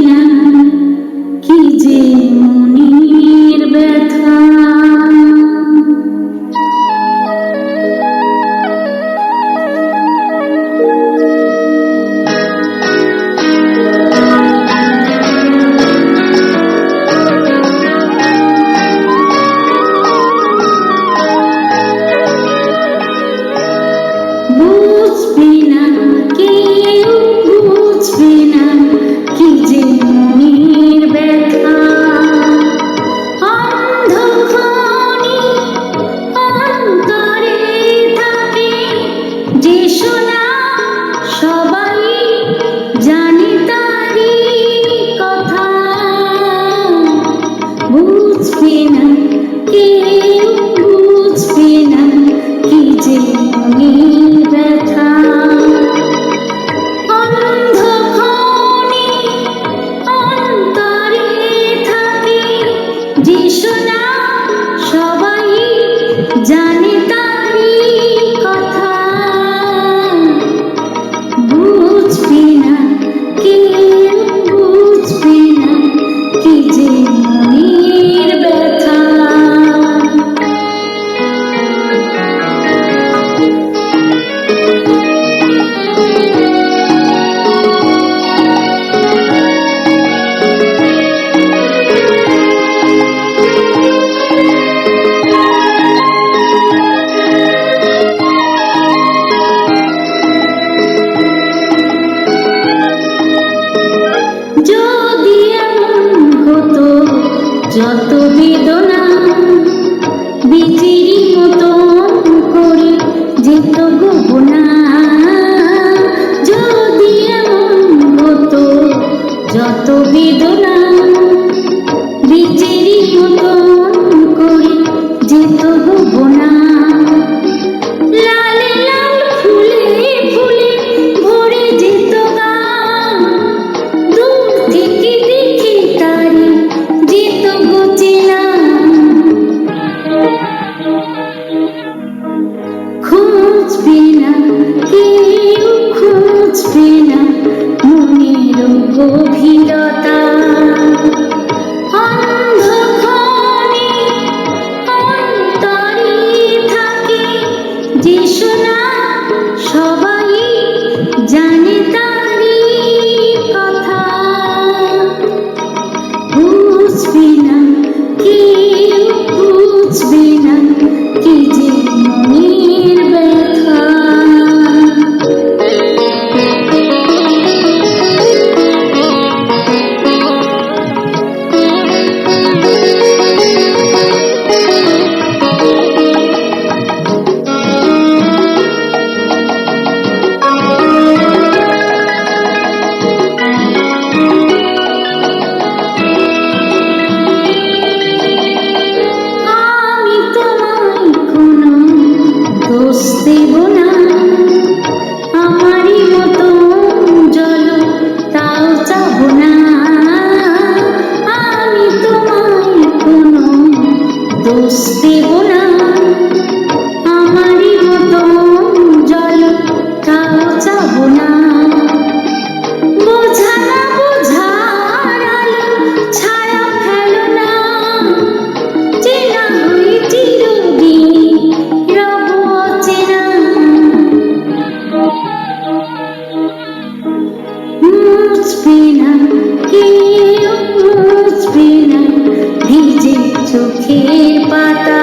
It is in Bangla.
না কি যে சிறுநீர যত বেদনা গভীরতা। অন্ধকারে অন্তরে থাকে যে শোনা চোখের পাতা।